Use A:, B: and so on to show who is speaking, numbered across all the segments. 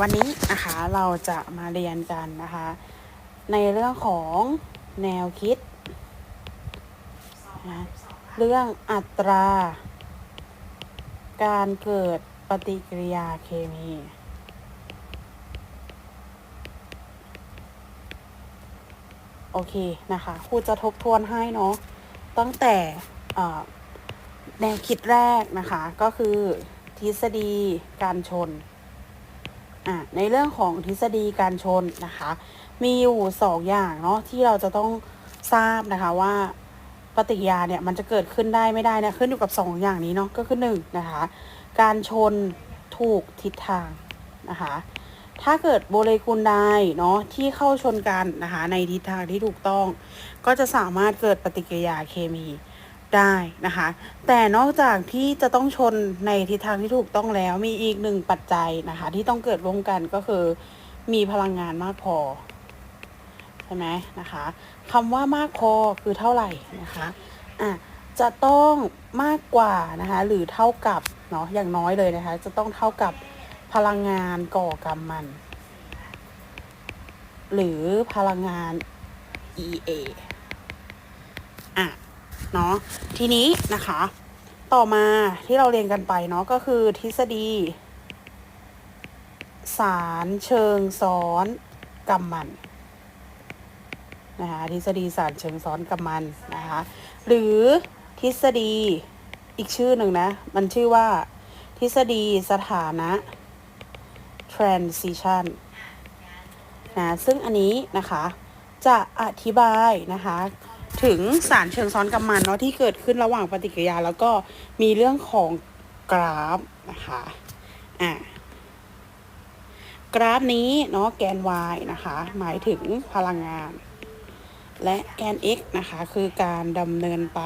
A: วันนี้นะคะเราจะมาเรียนกันนะคะ ในเรื่องของแนวคิดนะเรื่องอัตรา การเกิดปฏิกิริยาเคมี โอเคนะคะครูจะทบทวนให้เนาะตั้งแต่แนวคิดแรกนะคะ ก็คือทฤษฎีการชน อะในเรื่องของทฤษฎีการชนนะคะ มีอยู่สองอย่างเนาะที่เราจะต้องทราบนะคะว่าปฏิกิริยาเนี่ยมันจะเกิดขึ้นได้ไม่ได้เนี่ยขึ้นอยู่กับสองอย่างนี้เนาะก็คือหนึ่งนะคะการชนถูกทิศทางนะคะถ้าเกิดโมเลกุลใดเนาะที่เข้าชนกันนะคะในทิศทางที่ถูกต้อง ก็จะสามารถเกิดปฏิกิริยาเคมี ได้นะคะ แต่นอกจากที่จะต้องชนในทิศทางที่ถูกต้องแล้วมีอีกหนึ่งปัจจัยนะคะ ที่ต้องเกิดร่วมกันก็คือมีพลังงานมากพอใช่ไหมนะคะคำว่ามากพอคือเท่าไหร่นะคะอะจะต้องมากกว่านะคะ หรือเท่ากับเนาะอย่างน้อยเลยนะคะ จะต้องเท่ากับพลังงานก่อกำมัน หรือพลังงาน EA เนาะทีนี้นะคะ ต่อมาที่เราเรียนกันไปเนาะก็คือทฤษฎี สารเชิงซ้อนกำมันนะคะทฤษฎีสารเชิงซ้อนกำมันนะคะหรือทฤษฎีอีกชื่อหนึ่งนะ มันชื่อว่าทฤษฎีสถานะ transition นะซึ่งอันนี้นะคะจะอธิบายนะคะ ถึงสารเชิงซ้อนกำมันเนาะที่เกิดขึ้นระหว่างปฏิกิริยา แล้วก็มีเรื่องของกราฟนะคะอะกราฟนี้เนาะแกน y นะคะ หมายถึงพลังงาน และแกน x นะคะ คือการดำเนินไป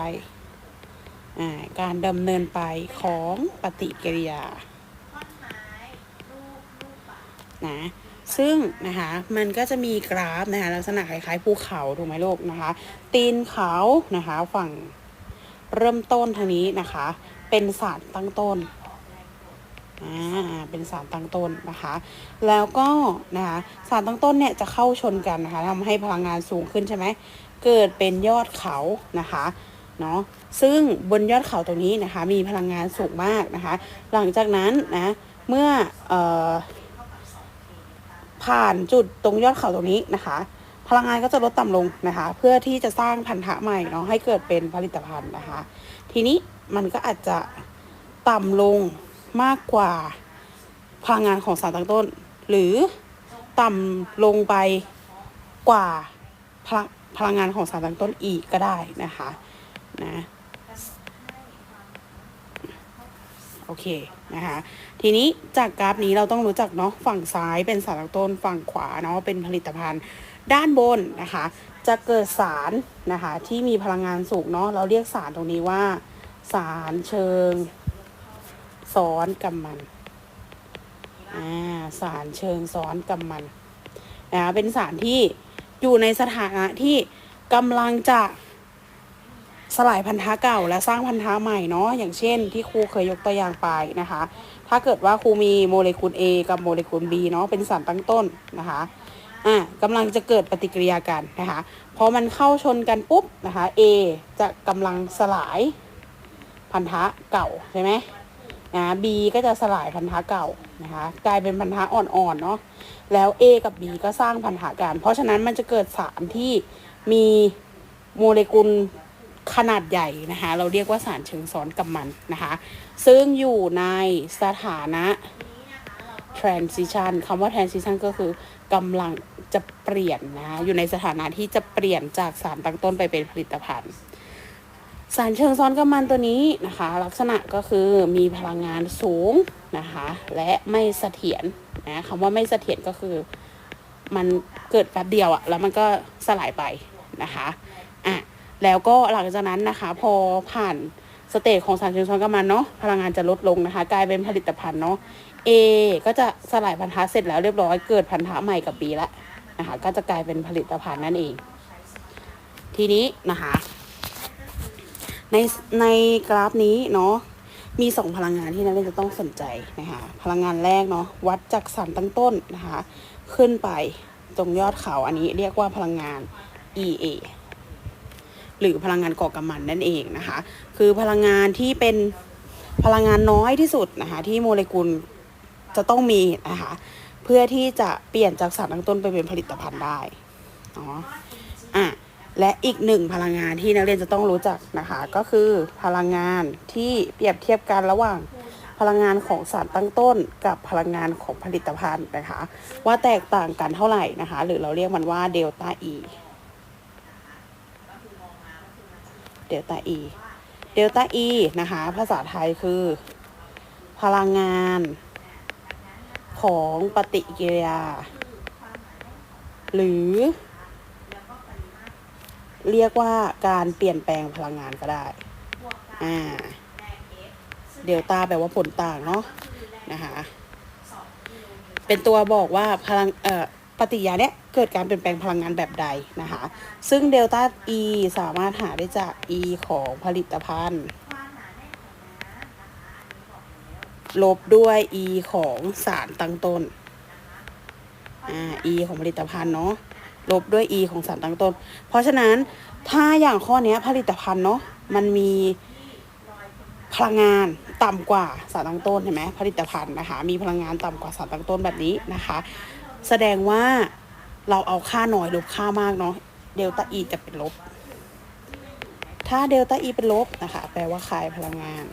A: อ่าการดำเนินไปของปฏิกิริยานะ ซึ่งนะคะมันก็จะมีกราฟนะคะลักษณะคล้ายๆภูเขาถูกไหมลูกนะคะ ตีนเขานะคะฝั่งเริ่มต้นทางนี้นะคะ เป็นสารตั้งต้นอ่าเป็นสารตั้งต้นนะคะ แล้วก็นะคะสารตั้งต้นเนี่ยจะเข้าชนกันนะคะทำให้พลังงานสูงขึ้นใช่ไหมเกิดเป็นยอดเขานะคะเนาะซึ่งบนยอดเขาตรงนี้นะคะ มีพลังงานสูงมากนะคะ หลังจากนั้นนะเมื่ออ ผ่านจุดตรงยอดเขาตรงนี้นะคะ พลังงานก็จะลดต่ำลงนะคะ เพื่อที่จะสร้างพันธะใหม่เนาะให้เกิดเป็นผลิตภัณฑ์นะคะ ทีนี้มันก็อาจจะต่ำลงมากกว่าพลังงานของสารตั้งต้น หรือต่ำลงไปกว่าพลังพลังงานของสารตั้งต้นอีกก็ได้นะคะนะโอเค นะคะ ทีนี้จากกราฟนี้เราต้องรู้จักเนาะฝั่งซ้ายเป็นสารตั้งต้นฝั่งขวาเนาะเป็นผลิตภัณฑ์ ด้านบนนะคะ จะเกิดสารนะคะที่มีพลังงานสูงเนาะเราเรียกสารตรงนี้ว่า สารเชิงซ้อนกำมันอ่าสารเชิงซ้อนกำมันนะคะเป็นสารที่อยู่ในสถานะที่กำลังจะ สลายพันธะเก่าและสร้างพันธะใหม่เนาะอย่างเช่น ที่ครูเคยยกตัวอย่างไปนะคะ ถ้าเกิดว่าครูมีโมเลกุล A กับโมเลกุล B เนาะเป็นสารตั้งต้นนะคะอ่ากำลังจะเกิดปฏิกิริยากันนะคะพอมันเข้าชนกันปุ๊บนะคะ A จะกำลังสลายพันธะเก่าใช่ไหมนะ B ก็จะสลายพันธะเก่านะคะกลายเป็นพันธะอ่อนๆเนาะแล้ว A กับ B ก็สร้างพันธะกัน เพราะฉะนั้นมันจะเกิดสารที่มีโมเลกุล ขนาดใหญ่นะคะ เราเรียกว่าสารเชิงซ้อนกับมันนะคะ ซึ่งอยู่ในสถานะ transition คำว่า transition ก็คือกำลังจะเปลี่ยนนะะอยู่ในสถานะที่จะเปลี่ยนจากสารตั้งต้นไปเป็นผลิตภัณฑ์ สารเชิงซ้อนกับมันตัวนี้นะคะ ลักษณะก็คือมีพลังงานสูงนะคะ และไม่เสถียรนะคำว่าไม่เสถียรก็คือมันเกิดแป๊บเดียวอะแล้วมันก็สลายไปนะคะ อะ แล้วก็หลังจากนั้นนะคะ พอผ่านสเตจของสารเชิงซ้อนกับมันเนาะพลังงานจะลดลงนะคะ กลายเป็นผลิตภัณฑ์เนาะ A ก็จะสลายพันธะเสร็จแล้วเรียบร้อยเกิดพันธะใหม่กับ B แล้วนะคะ ก็จะกลายเป็นผลิตภัณฑ์นั่นเอง ทีนี้นะคะ ในในกราฟนี้เนาะมีสองพลังงานที่นักเรียนจะต้องสนใจนะคะ พลังงานแรกเนาะวัดจากสารตั้งต้นนะคะ ขึ้นไปตรงยอดเขาอันนี้เรียกว่าพลังงาน EA หรือพลังงานก่อกำมันนั่นเองนะคะ คือพลังงานที่เป็นพลังงานน้อยที่สุดนะคะที่โมเลกุลจะต้องมีนะคะเพื่อที่จะเปลี่ยนจากสารตั้งต้นไปเป็นผลิตภัณฑ์ได้เนาะอะและอีกหนึ่งพลังงานที่นักเรียนจะต้องรู้จักนะคะ ก็คือพลังงานที่เปรียบเทียบกันระหว่างพลังงานของสารตั้งต้น กับพลังงานของผลิตภัณฑ์นะคะ ว่าแตกต่างกันเท่าไหร่นะคะ หรือเราเรียกมันว่าเดลต้า E เดลต้า E เดลต้า E นะคะ ภาษาไทยคือ พลังงานของปฏิกิริยา หรือ เรียกว่าการเปลี่ยนแปลงพลังงานก็ได้ อ่า เดลต้าแปลว่าผลต่างเนาะนะคะ เป็นตัวบอกว่าพลัง เอ่อ ปฏิกิริยาเนี้ยเกิดการเปลี่ยนแปลงพลังงานแบบใดนะคะ ซึ่งเดลต้า E สามารถหาได้จาก E ของผลิตภัณฑ์ ลบด้วย E ของสารตั้งต้น อ่า E ของผลิตภัณฑ์เนาะ ลบด้วย E ของสารตั้งต้น เพราะฉะนั้นถ้าอย่างข้อนี้ผลิตภัณฑ์เนาะ มันมีพลังงานต่ำกว่าสารตั้งต้นเห็นไหมผลิตภัณฑ์นะคะ มีพลังงานต่ำกว่าสารตั้งต้นแบบนี้นะคะ แสดงว่าเราเอาค่าน้อยลบค่ามากเนาะเดลต้า E จะเป็นลบ ถ้าเดลต้า E เป็นลบนะคะ แปลว่าขายพลังงาน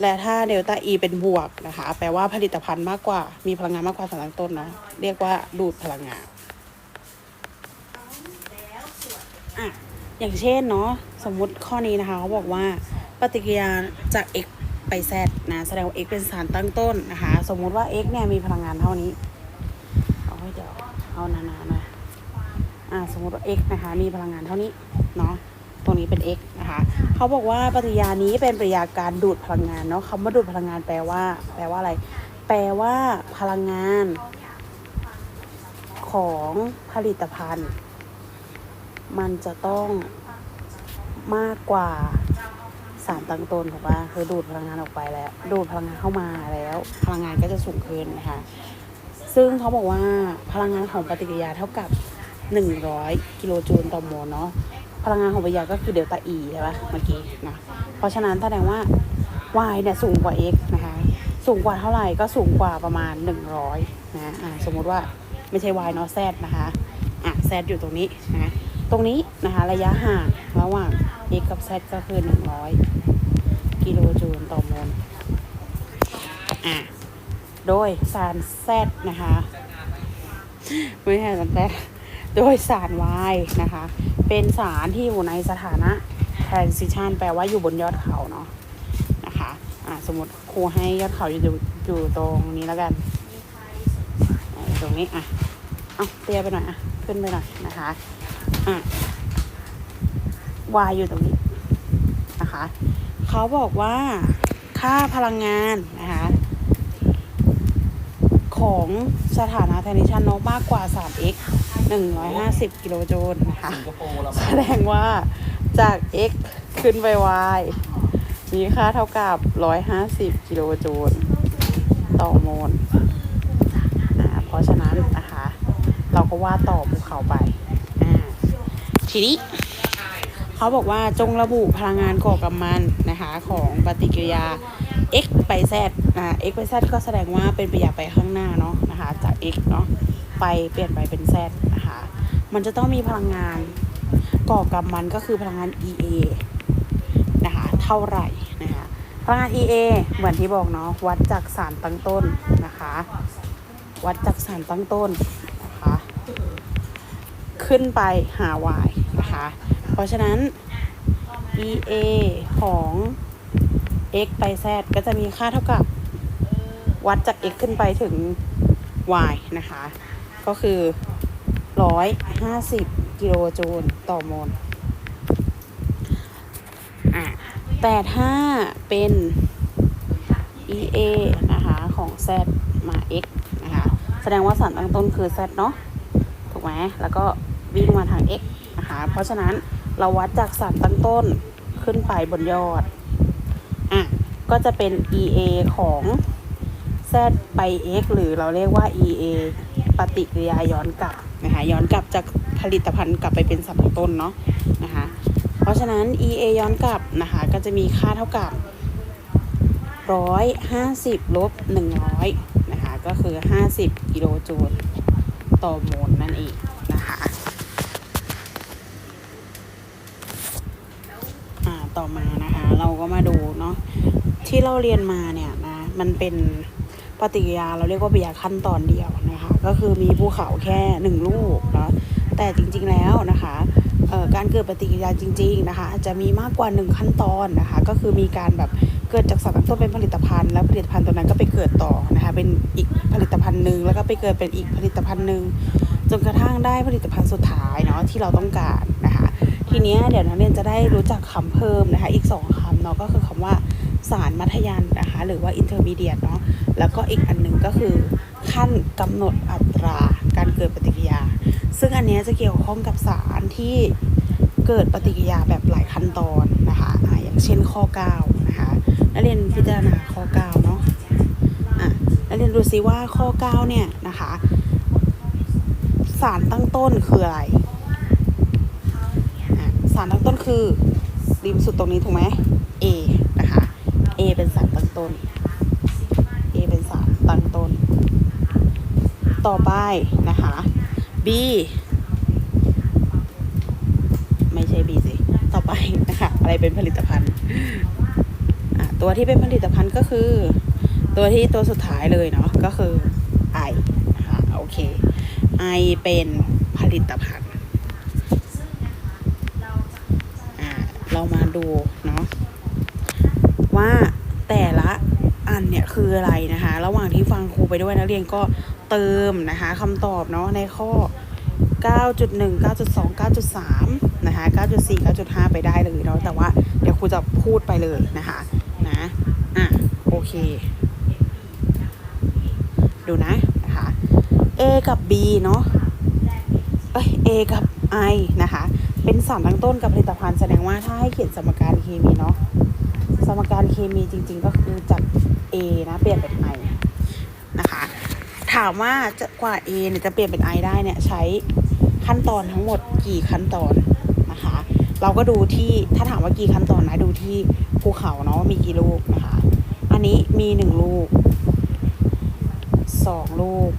A: และถ้าเดลต้า E เป็นบวกนะคะ แปลว่าผลิตภัณฑ์มากกว่า มีพลังงานมากกว่าสารตั้งต้นเนาะเรียกว่าดูดพลังงานอะอย่างเช่นเนาะสมมุติข้อนี้นะคะเขาบอกว่าปฏิกิริยาจาก x ไป z นะแสดงว่า x เป็นสารตั้งต้นนะคะ สมมุติว่า x เนี่ยมีพลังงานเท่านี้เอาให้เดี๋ยวเอานานๆนะอ่าสมมติว่า x นะคะมีพลังงานเท่านี้เนาะตรงนี้เป็น x นะคะเขาบอกว่าปฏิยานี้เป็นปฏิยาการดูดพลังงานเนาะคำว่าดูดพลังงานแปลว่า แปลว่าอะไร แปลว่าพลังงานของผลิตภัณฑ์ มันจะต้องมากกว่า สารตั้งต้นถูกปะคือดูดพลังงานออกไปแล้ว ดูดพลังงานเข้ามาแล้ว พลังงานก็จะสูงขึ้นนะคะ ซึ่งเขาบอกว่าพลังงานของปฏิกิริยาเท่ากับ 100 กิโลจูลต่อโมลเนาะพลังงานของปฏิกิริยาก็คือเดลต้า E ใช่ปะเมื่อกี้นะเพราะฉะนั้นแสดงว่า y เนี่ยสูงกว่า x นะคะ สูงกว่าเท่าไหร่ก็สูงกว่าประมาณ 100นะอ่าสมมุติว่าไม่ใช่ y เนาะ z นะคะอะ z อยู่ตรงนี้นะ ตรงนี้นะคะระยะห่างระหว่าง x กับ z ก็คือ 100 กิโลจูลต่อโมลอะโดยสาร z นะคะไม่ใช่สาร z โดยสาร y นะคะ เป็นสารที่อยู่ในสถานะ transition แปลว่าอยู่บนยอดเขาเนาะนะคะอะสมมติครูให้ยอดเขาอยู่อยู่ตรงนี้แล้วกัน ตรงนี้อะเอาเตี้ยไปหน่อยอะขึ้นไปหน่อยนะคะ อะ y อยู่ตรงนี้นะคะ เขาบอกว่าค่าพลังงานนะคะ ของสถานะ transition เนอะมากกว่า 3x 150 กิโลโจลนะคะ
B: สิงคโปร์เรา
A: แสดงว่าจาก x ขึ้นไป y มีค่าเท่ากับ 150 กิโลจูลต่อโมลอ่าเพราะฉะนั้นนะคะ เราก็วาดต่อภูเขาไปอ่า ทีนี้เขาบอกว่าจงระบุพลังงานก่อกำมันนะคะของปฏิกิริยา x ไป z อ่า x ไป z ก็แสดงว่าเป็นปฏิกิริยาไปข้างหน้าเนาะนะคะจาก x เนาะไปเปลี่ยนไปเป็น z นะคะมันจะต้องมีพลังงานก่อกำมันก็คือพลังงาน EA นะคะเท่าไหร่นะคะพลังงาน EA เหมือนที่บอกเนาะวัดจากสารตั้งต้นนะคะวัดจากสารตั้งต้นนะคะขึ้นไปหา y นะคะ เพราะฉะนั้น EA ของ x ไป z ก็จะมีค่าเท่ากับวัดจาก x ขึ้นไปถึง y นะคะ ก็คือ 150 กิโลจูลต่อโมลอะแต่ถ้าเป็น EA นะคะ ของ z มา x นะคะ แสดงว่าสารตั้งต้นคือ z เนาะ ถูกไหม แล้วก็วิ่งมาทาง x นะคะ เพราะฉะนั้นเราวัดจากสารตั้งต้นขึ้นไปบนยอด อะ ก็จะเป็น EA ของ Z ไป X หรือเราเรียกว่า EA ปฏิกิริยาย้อนกลับนะคะย้อนกลับจากผลิตภัณฑ์กลับไปเป็นสารตั้งต้นเนาะนะคะ เพราะฉะนั้น EA ย้อนกลับนะคะ ก็จะมีค่าเท่ากับ150ลบ100นะคะ ก็คือ50กิโลจูลต่อโมลนั่นเองนะคะ ต่อมานะคะ เราก็มาดูเนาะที่เราเรียนมาเนี่ยนะมันเป็นปฏิกิริยาเราเรียกว่าปฏิกิริยาขั้นตอนเดียวนะคะ ก็คือมีภูเขาแค่หนึ่งลูกเนาะแต่จริงๆแล้วนะคะการเกิดปฏิกิริยาจริง ๆนะคะ จะมีมากกว่าหนึ่งขั้นตอนนะคะ ก็คือมีการแบบเกิดจากสารตั้งต้นเป็นผลิตภัณฑ์แล้วผลิตภัณฑ์ตัวนั้นก็ไปเกิดต่อนะคะเป็นอีกผลิตภัณฑ์หนึ่งแล้วก็ไปเกิดเป็นอีกผลิตภัณฑ์หนึ่งจนกระทั่งได้ผลิตภัณฑ์สุดท้ายเนาะที่เราต้องการ ทีเนี้ยเดี๋ยวนักเรียนจะได้รู้จักคำเพิ่มนะคะ อีกสองคำเนาะก็คือคำว่าสารมัธยันนะคะ หรือว่า intermediate เนาะแล้วก็อีกอันหนึ่งก็คือขั้นกำหนดอัตราการเกิดปฏิกิริยา ซึ่งอันนี้จะเกี่ยวข้องกับสารที่เกิดปฏิกิริยาแบบหลายขั้นตอนนะคะอ่าอย่างเช่นข้อ 9 นะคะนักเรียนพิจารณาข้อ 9 เนาะอะนักเรียนดูซิว่าข้อ 9 เนี่ยนะคะ สารตั้งต้นคืออะไรารตั้งต้นคือริมสุดตรงนี้ถูกไหม A นะคะ A เป็นสารตั้งต้น A เป็นสารตั้งต้น ต่อไปนะคะ B ไม่ใช่ B สิ ต่อไปนะคะอะไรเป็นผลิตภัณฑ์ ตัวที่เป็นผลิตภัณฑ์ก็คือ ตัวที่ตัวสุดท้ายเลยเนาะก็คือ I นะคะโอเค I เป็นผลิตภัณฑ์ อ่า เรามาดูเนาะว่าแต่ละอันเนี่ยคืออะไรนะคะ ระหว่างที่ฟังครูไปด้วยนักเรียนก็เติมนะคะคำตอบเนาะในข้อ 9.1 9.2 9.3 นะคะ 9.4 9.5 ไปได้เลยเนาะแต่ว่าเดี๋ยวครูจะพูดไปเลยนะคะนะอะโอเค ดูนะนะคะ A กับ B เนาะเอ้ย A กับ I นะคะ เป็นสารตั้งต้นกับผลิตภัณฑ์แสดงว่าถ้าให้เขียนสมการเคมีเนาะสมการเคมีจริง ๆ ก็คือจาก A นะเปลี่ยนเป็น I นะคะถามว่าจะกว่า A เนี่ยจะเปลี่ยนเป็น I ได้เนี่ยใช้ขั้นตอนทั้งหมดกี่ขั้นตอนนะคะ เราก็ดูที่ถ้าถามว่ากี่ขั้นตอนนะดูที่ภูเขาเนาะมีกี่ลูกนะคะ อันนี้มีหนึ่งลูกสองลูก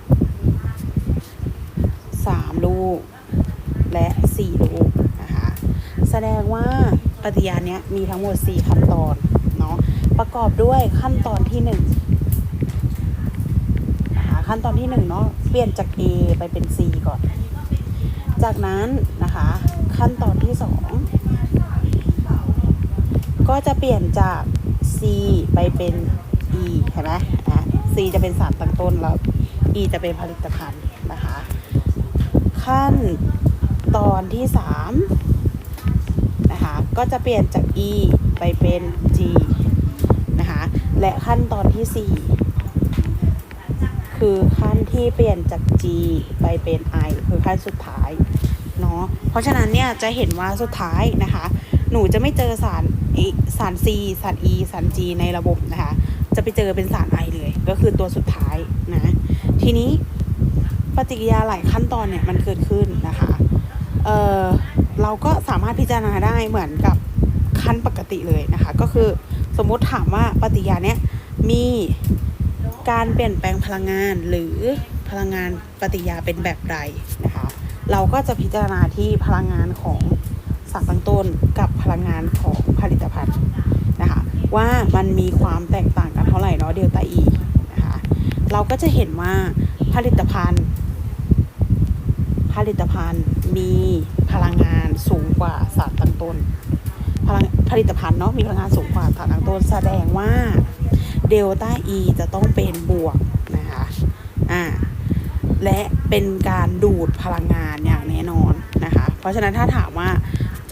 A: สามลูก และสี่ลูกนะคะ แส ดงว่าปฏิกิริยาเนี้มีทั้งหมดสี่ขั้นตอนเนาะประกอบด้วยขั้นตอนที่หนึ่งนะคะขั้นตอนที่หนึ่งเนาะเปลี่ยนจาก A ไปเป็น C ก่อน จากนั้นนะคะ ขั้นตอนที่สองก็จะเปลี่ยนจาก C ไปเป็น E เห็นไหมอะ C จะเป็นสารตั้งต้นแล้ว E จะเป็นผลิตภัณฑ์นะคะ ขั้นตอนที่สาม นะคะ ก็จะเปลี่ยนจาก E ไปเป็น G นะคะ และขั้นตอนที่สี่คือขั้นที่เปลี่ยนจาก G ไปเป็น I คือขั้นสุดท้ายเนาะ เพราะฉะนั้นเนี่ยจะเห็นว่าสุดท้ายนะคะ หนูจะไม่เจอสาร E สาร C สาร E สาร G ในระบบนะคะ จะไปเจอเป็นสาร I เลย ก็คือตัวสุดท้ายนะ ทีนี้ปฏิกิริยาหลายขั้นตอนเนี่ยมันเกิดขึ้นนะคะ เอ่อ เราก็สามารถพิจารณาได้เหมือนกับขั้นปกติเลยนะคะ ก็คือสมมุติถามว่าปฏิกิริยาเนี้ยมีการเปลี่ยนแปลงพลังงานหรือพลังงานปฏิกิริยาเป็นแบบใดนะคะ เราก็จะพิจารณาที่พลังงานของสารตั้งต้นกับพลังงานของผลิตภัณฑ์นะคะว่ามันมีความแตกต่างกันเท่าไหร่เนาะเดลต้าอีนะคะเราก็จะเห็นว่าผลิตภัณฑ์ ผลิตภัณฑ์มีพลังงานสูงกว่าสารตั้งต้นพลังผลิตภัณฑ์เนาะมีพลังงานสูงกว่าสารตั้งต้น แสดงว่าเดลต้า E จะต้องเป็นบวกนะคะอ่าและเป็นการดูดพลังงานอย่างแน่นอนนะคะ เพราะฉะนั้นถ้าถามว่า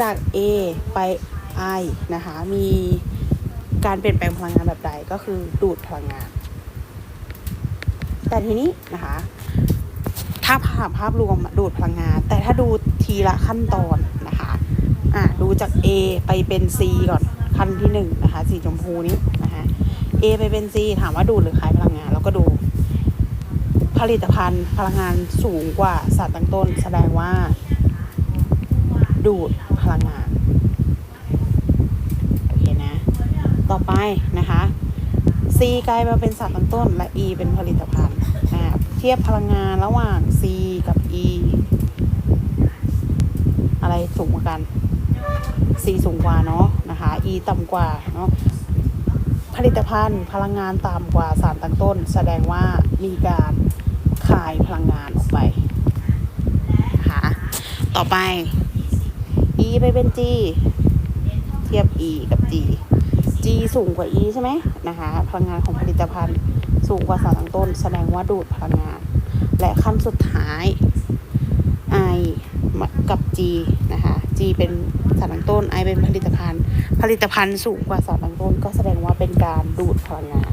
A: จาก A ไป I นะคะ มีการเปลี่ยนแปลงพลังงานแบบใดก็คือดูดพลังงาน แต่ทีนี้นะคะ ถ้าภาพภาพรวมดูดพลังงาน แต่ถ้าดูทีละขั้นตอนนะคะอะดูจาก A ไปเป็น C ก่อนขั้นที่หนึ่งนะคะสีชมพูนี้นะคะ A ไปเป็น C ถามว่าดูดหรือคายพลังงานแล้วก็ดู ผลิตภัณฑ์พลังงานสูงกว่าสารตั้งต้น แสดงว่า ดูดพลังงาน โอเคนะ ต่อไปนะคะ C กลายมาเป็นสารตั้งต้น และ E เป็นผลิตภัณฑ์ เทียบพลังงานระหว่าง C กับ E อะไรสูงกว่ากัน C สูงกว่าเนาะนะคะ E ต่ำกว่าเนาะผลิตภัณฑ์พลังงานต่ำกว่าสารตั้งต้น แสดงว่ามีการคายพลังงานออกไปนะคะต่อไป E ไปเป็น G เทียบ E กับ G G สูงกว่า E ใช่ไหมนะคะ พลังงานของผลิตภัณฑ์ สูงกว่าสารตั้งต้น แสดงว่าดูดพลังงาน และขั้นสุดท้าย I กับ G นะคะ G เป็นสารตั้งต้น I เป็นผลิตภัณฑ์ ผลิตภัณฑ์สูงกว่าสารตั้งต้น ก็แสดงว่าเป็นการดูดพลังงาน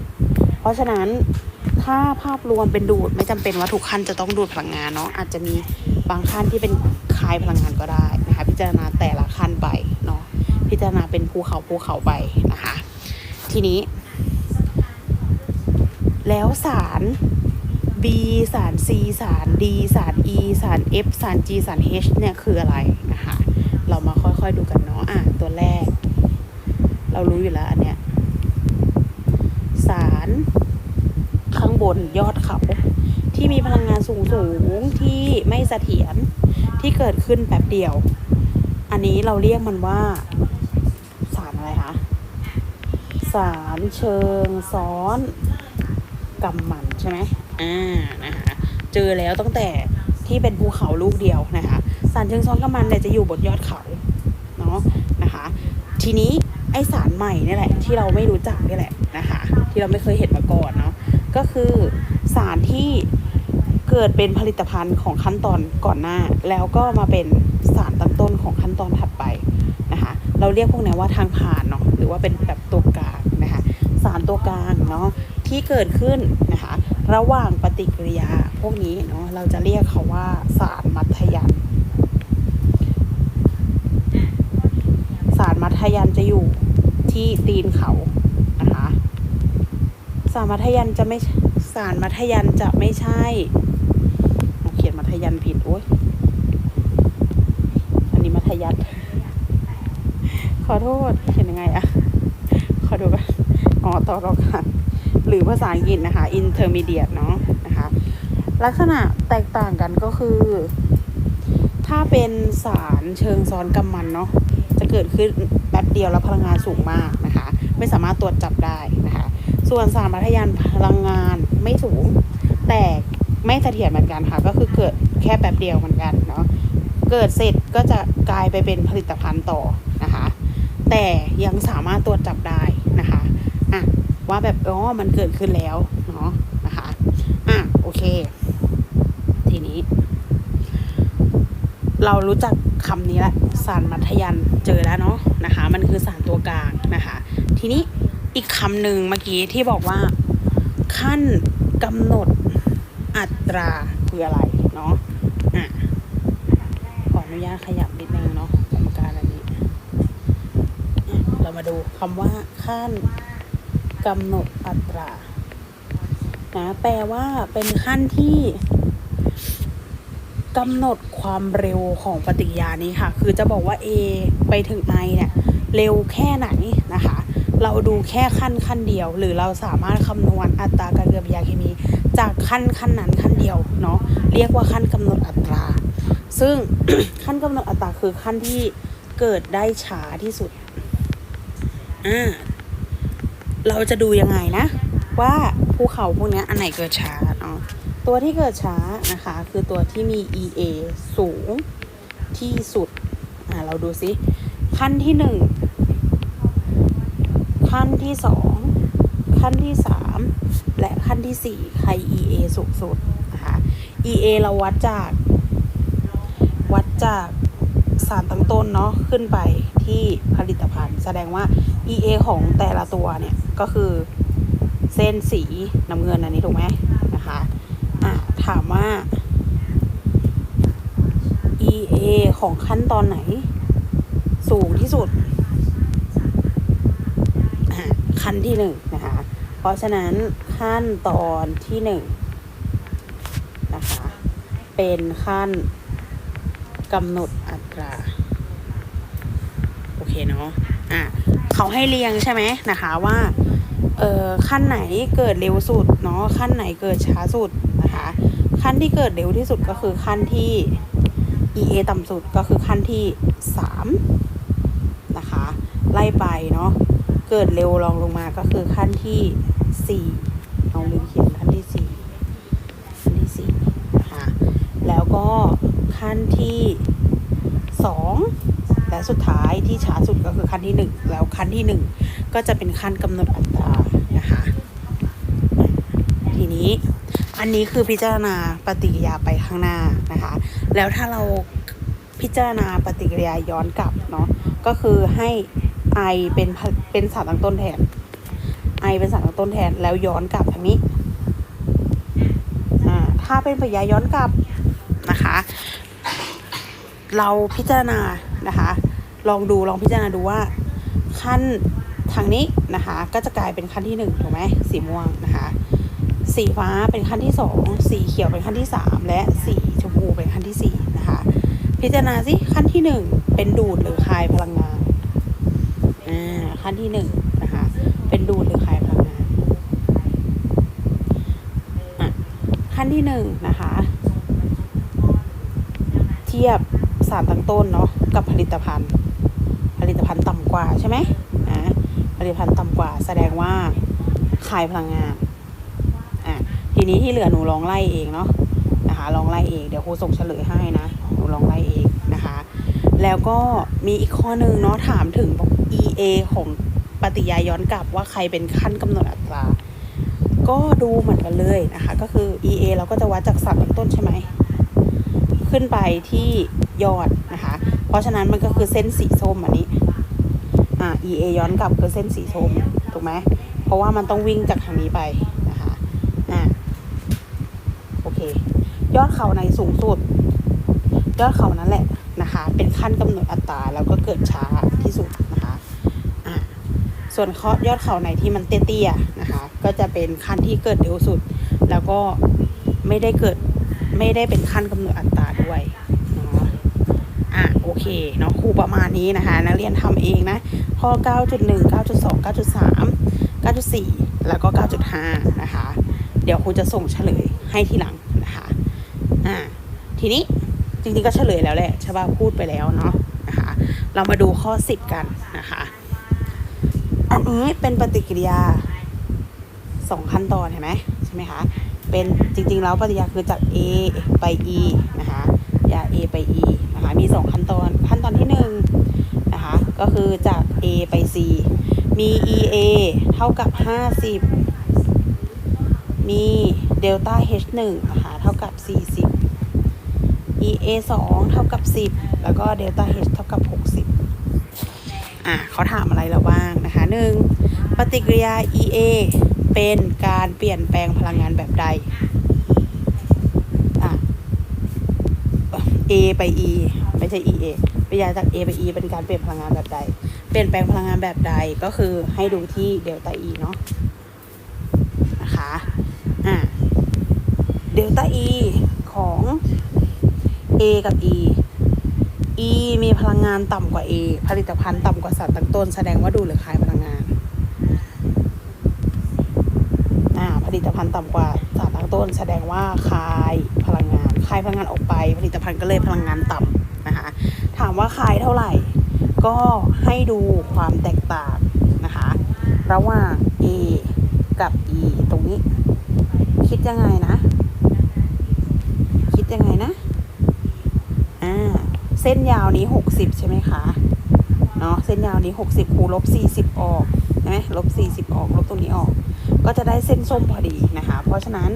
A: เพราะฉะนั้นถ้าภาพรวมเป็นดูดไม่จำเป็นว่าทุกขั้นจะต้องดูดพลังงานเนาะอาจจะมีบางขั้นที่เป็นคายพลังงานก็ได้นะคะพิจารณาแต่ละขั้นไปเนาะพิจารณาเป็นภูเขาภูเขาไปนะคะ ทีนี้ แล้วสาร B สาร C สาร D สาร E สาร F สาร G สาร H เนี่ยคืออะไรนะคะ เรามาค่อยๆดูกันเนาะอะตัวแรก เรารู้อยู่แล้วอันเนี้ยสารข้างบนยอดเขาที่มีพลังงานสูงสูงๆที่ไม่เสถียรที่เกิดขึ้นแป๊บเดียว อันนี้เราเรียกมันว่า สารอะไรคะ สารเชิงซ้อน กำมันใช่ไหมอ่านะคะเจอแล้วตั้งแต่ที่เป็นภูเขาลูกเดียวนะคะสารเชิงซ้อนกำมันเนี่ยจะอยู่บนยอดเขาเนาะนะคะ ทีนี้ไอสารใหม่นี่แหละ ที่เราไม่รู้จักนี่แหละนะคะ ที่เราไม่เคยเห็นมาก่อนเนาะก็คือสารที่เกิดเป็นผลิตภัณฑ์ของขั้นตอนก่อนหน้า แล้วก็มาเป็นสารตั้งต้นของขั้นตอนถัดไปนะคะ เราเรียกพวกนี้ว่าทางผ่านเนาะหรือว่าเป็นแบบตัวกลางนะคะสารตัวกลางเนาะ ที่เกิดขึ้นนะคะ ระหว่างปฏิกิริยาพวกนี้เนาะเราจะเรียกเขาว่าสารมัธยันสารมัธยันจะอยู่ที่ตีนเขานะคะ สารมัธยันจะไม่สารมัธยันจะไม่ใช่เขียนมัธยันผิดโอ้ยอันนี้มัธยันขอโทษเขียนยังไงอะขอดูกันอ๋อต่อรอกัน รือภาษาอังกฤษนะคะ intermediate เนาะนะคะ ลักษณะแตกต่างกันก็คือ ถ้าเป็นสารเชิงซ้อนกำมันเนาะจะเกิดขึ้นแป๊บเดียวแล้วพลังงานสูงมากนะคะ ไม่สามารถตรวจจับได้นะคะ ส่วนสารมัธยันพลังงานไม่สูง แต่ไม่เสถียรเหมือนกันค่ะ ก็คือเกิดแค่แป๊บเดียวเหมือนกันเนาะเกิดเสร็จก็จะกลายไปเป็นผลิตภัณฑ์ต่อนะคะ แต่ยังสามารถตรวจจับได้ ว่าแบบอ๋อมันเกิดขึ้นแล้วเนาะนะคะอะโอเค ทีนี้ เรารู้จักคำนี้ละสารมัธยันเจอแล้วเนาะนะคะ มันคือสารตัวกลางนะคะ ทีนี้อีกคำหนึ่งเมื่อกี้ที่บอกว่า ขั้นกำหนดอัตราคืออะไรเนาะอะขออนุญาตขยับนิดนึงเนาะกรรมการอันนี้ เรามาดูคำว่าขั้น กำหนดอัตรานะแปลว่าเป็นขั้นที่กำหนดความเร็วของปฏิกิริยานี้ค่ะ คือจะบอกว่า A ไปถึง I เนี่ย เร็วแค่ไหนนะคะ เราดูแค่ขั้นขั้นเดียว หรือเราสามารถคำนวณอัตราการเกิดปฏิกิริยาเคมี จากขั้นขั้นนั้นขั้นเดียวเนาะเรียกว่าขั้นกำหนดอัตรา ซึ่งขั้นกำหนดอัตราคือขั้นที่เกิดได้ช้าที่สุดอ่า เราจะดูยังไงนะ ว่าภูเขาพวกนี้อันไหนเกิดช้าเนาะตัวที่เกิดช้านะคะ คือตัวที่มี EA สูงที่สุด อ่าเราดูซิขั้นที่หนึ่งขั้นที่สองขั้นที่สามและขั้นที่สี่ใคร EA สูงสุดนะคะ EA เราวัดจาก วัดจากสารตั้งต้นเนาะขึ้นไปที่ผลิตภัณฑ์ แสดงว่า EA ของแต่ละตัวเนี่ย ก็คือเส้นสีน้ำเงินอันนี้ถูกไหมนะคะอะถามว่า EA ของขั้นตอนไหน สูงที่สุดขั้นที่หนึ่งนะคะ เพราะฉะนั้นขั้นตอนที่หนึ่งนะคะ เป็นขั้นกำหนดอัตรา โอเคเนาะอะ เขาให้เรียงใช่ไหมนะคะว่าเอ่อขั้นไหนเกิดเร็วสุดเนาะขั้นไหนเกิดช้าสุดนะคะขั้นที่เกิดเร็วที่สุดก็คือขั้นที่ EA ต่ำสุดก็คือขั้นที่สามนะคะไล่ไปเนาะเกิดเร็วรองลงมาก็คือขั้นที่สี่ลองลืมเขียนขั้นที่สี่ขั้นที่สี่นะคะแล้วก็ขั้นที่สอง และสุดท้ายที่ช้าสุดก็คือขั้นที่หนึ่งแล้วขั้นที่หนึ่งก็จะเป็นขั้นกำหนดอัตรานะคะทีนี้อันนี้คือพิจารณาปฏิกิริยาไปข้างหน้านะคะ แล้วถ้าเราพิจารณาปฏิกิริยาย้อนกลับเนาะก็คือให้ I เป็นเป็นสารตั้งต้นแทน I เป็นสารตั้งต้นแทนแล้วย้อนกลับทางนี้ถ้าเป็นปฏิกิริยาย้อนกลับนะคะ เราพิจารณานะคะ ลองดูลองพิจารณาดูว่าขั้นทางนี้นะคะ ก็จะกลายเป็นขั้นที่หนึ่งถูกไหมสีม่วงนะคะ สีฟ้าเป็นขั้นที่สองสีเขียวเป็นขั้นที่สามและสีชมพูเป็นขั้นที่สี่นะคะ พิจารณาสิขั้นที่หนึ่งเป็นดูดหรือคายพลังงานอ่าขั้นที่หนึ่งนะคะเป็นดูดหรือคายพลังงานอะขั้นที่หนึ่งนะคะเทียบสารตั้งต้นเนาะกับผลิตภัณฑ์ ภัณฑ์ต่ำกว่าใช่ไหมอ่าผลิตภัณฑ์ต่ำกว่า แสดงว่าขายพลังงานอะทีนี้ที่เหลือหนูลองไล่เองเนาะนะคะลองไล่เองเดี๋ยวครูส่งเฉลยให้นะหนูลองไล่เองนะคะ แล้วก็มีอีกข้อหนึ่งเนาะถามถึงบอก EA ของปฏิยาย้อนกลับว่าใครเป็นขั้นกำหนดอัตรา ก็ดูเหมือนกันเลยนะคะ ก็คือ EA เราก็จะวัดจากสัตว์ตั้งต้นใช่ไหม ขึ้นไปที่ยอดนะคะ เพราะฉะนั้นมันก็คือเส้นสีส้มอันนี้ EA ย้อนกลับคือเส้นสีส้มถูกไหมเพราะว่ามันต้องวิ่งจากทางนี้ไปนะคะอ่าโอเค ยอดเขาในสูงสุด ยอดเขานั้นแหละนะคะ เป็นขั้นกำหนดอัตราแล้วก็เกิดช้าที่สุดนะคะอ่าส่วนข้อยอดเขาไหนที่มันเตี้ยๆนะคะ ก็จะเป็นขั้นที่เกิดเร็วสุด แล้วก็ไม่ได้เกิดไม่ได้เป็นขั้นกำหนดอัตราด้วย อะโอเคเนาะครูประมาณนี้นะคะ นักเรียนทำเองนะข้อ 9.1 9.2 9.3 9.4 แล้วก็ 9.5 นะคะ เดี๋ยวครูจะส่งเฉลยให้ทีหลังนะคะอ่าทีนี้จริงๆก็เฉลยแล้วแหละช่ป่ะพูดไปแล้วเนาะนะคะ เรามาดูข้อ 10 กันนะคะอันนี้เป็นปฏิกิริยาสองขั้นตอนเห็นไหมใช่ไหมคะเป็นจริงๆแล้วปฏิกิริยาคือจาก A ไป E นะคะ ยาก A ไป E นะคะมีสองขั้นตอนขั้นตอนที่หนึ่งนะคะก็คือจาก A ไป C มี EA เท่ากับ 50 มีเดลต้า H1 นะคะเท่ากับ 40 EA 2 เท่ากับ 10 แล้วก็เดลต้า H เท่ากับ 60 อะเขาถามอะไรเราบ้างนะคะหนึ่งปฏิกิริยา EA เป็นการเปลี่ยนแปลงพลังงานแบบใด อะ A ไป E ไม่ใช่ EA ปฏิกิริยาจาก A ไป E เป็นการเปลี่ยนพลังงานแบบใด เปลี่ยนแปลงพลังงานแบบใดก็คือให้ดูที่เดลต้า E เนาะนะคะอะเดลต้า E ของ A กับ E E มีพลังงานต่ำกว่า A ผลิตภัณฑ์ต่ำกว่าสัตว์ตั้งต้น แสดงว่าดูดหรือคายพลังงานอ่าผลิตภัณฑ์ต่ำกว่าสัตว์ตั้งต้น แสดงว่าคายพลังงาน คายพลังงานออกไป ผลิตภัณฑ์ก็เลยพลังงานต่ำนะคะ ถามว่าคายเท่าไหร่ ก็ให้ดูความแตกต่างนะคะ ระหว่าง A กับ E ตรงนี้ คิดยังไงนะ คิดยังไงนะ อ่า เส้นยาวนี้หกสิบใช่ไหมคะ เนาะเส้นยาวนี้หกสิบครูลบสี่สิบออกใช่ไหมลบสี่สิบออก ลบตรงนี้ออก ก็จะได้เส้นส้มพอดีนะคะ เพราะฉะนั้น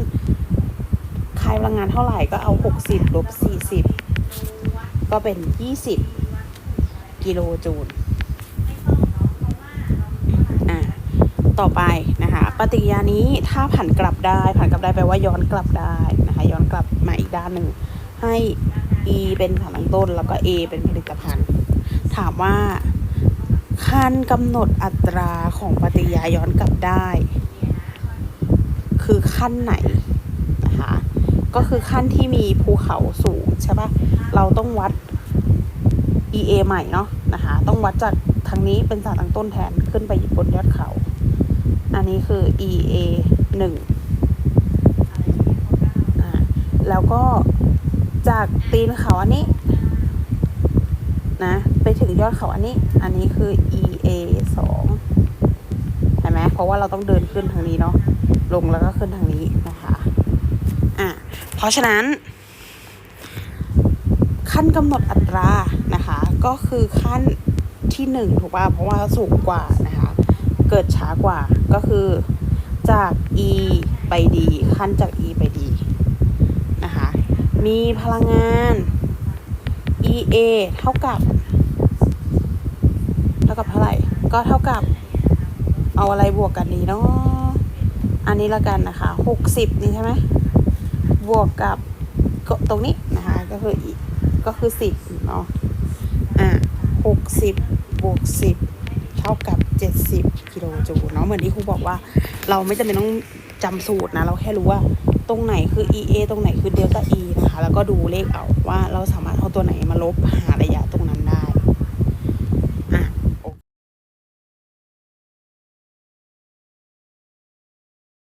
A: าพลังงานเท่าไหร่ก็เอาหกสิบลบสี่สิบก็เป็นยี่สิบกิโลจูลอ่าต่อไปนะคะปฏิกิริยานี้ถ้าผันกลับได้ผันกลับได้แปลว่าย้อนกลับได้นะคะย้อนกลับมาอีกด้านหนึ่งให้ E เป็นสารตั้งต้น แล้วก็ A เป็นผลิตภัณฑ์ ถามว่าคันกำหนดอัตราของปฏิกิริยาย้อนกลับได้ คือขั้นไหน ก็คือขั้นที่มีภูเขาสูงใช่ปะเราต้องวัด EA ใหม่เนาะนะคะ ต้องวัดจากทางนี้เป็นสารตั้งต้นแทนขึ้นไปบนยอดเขา อันนี้คือ EA หนึ่งแล้วก็จากตีนเขาอันนี้นะไปถึงยอดเขาอันนี้ อันนี้คือ EA สองเห็นไหมเพราะว่าเราต้องเดินขึ้นทางนี้เนาะลงแล้วก็ขึ้นทางนี้นะคะ เพราะฉะนั้น ขั้นกำหนดอัตรานะคะ ก็คือขั้นที่หนึ่งถูกป่ะเพราะว่าสูงกว่านะคะ เกิดช้ากว่าก็คือจาก e ไป d ขั้นจาก e ไป d นะคะ มีพลังงาน EA เท่ากับ เท่ากับเท่าไหร่ ก็เท่ากับเอาอะไรบวกกันดีเนาะอันนี้ละกันนะคะหกสิบนี่ใช่ไหม บวกกับกตรงนี้นะคะก็คืออีก็คือสิบเนาะอะหกสิบบวกสิบเท่ากับเจ็ดสิบกิโลจูลเนาะเหมือนที่ครูบอกว่า เราไม่จำเป็นต้องจำสูตรนะ เราแค่รู้ว่าตรงไหนคือ EA ตรงไหนคือเดลต้า E นะคะ แล้วก็ดูเลขเอาว่าเราสามารถเอาตัวไหนมาลบหาระยะตรงนั้น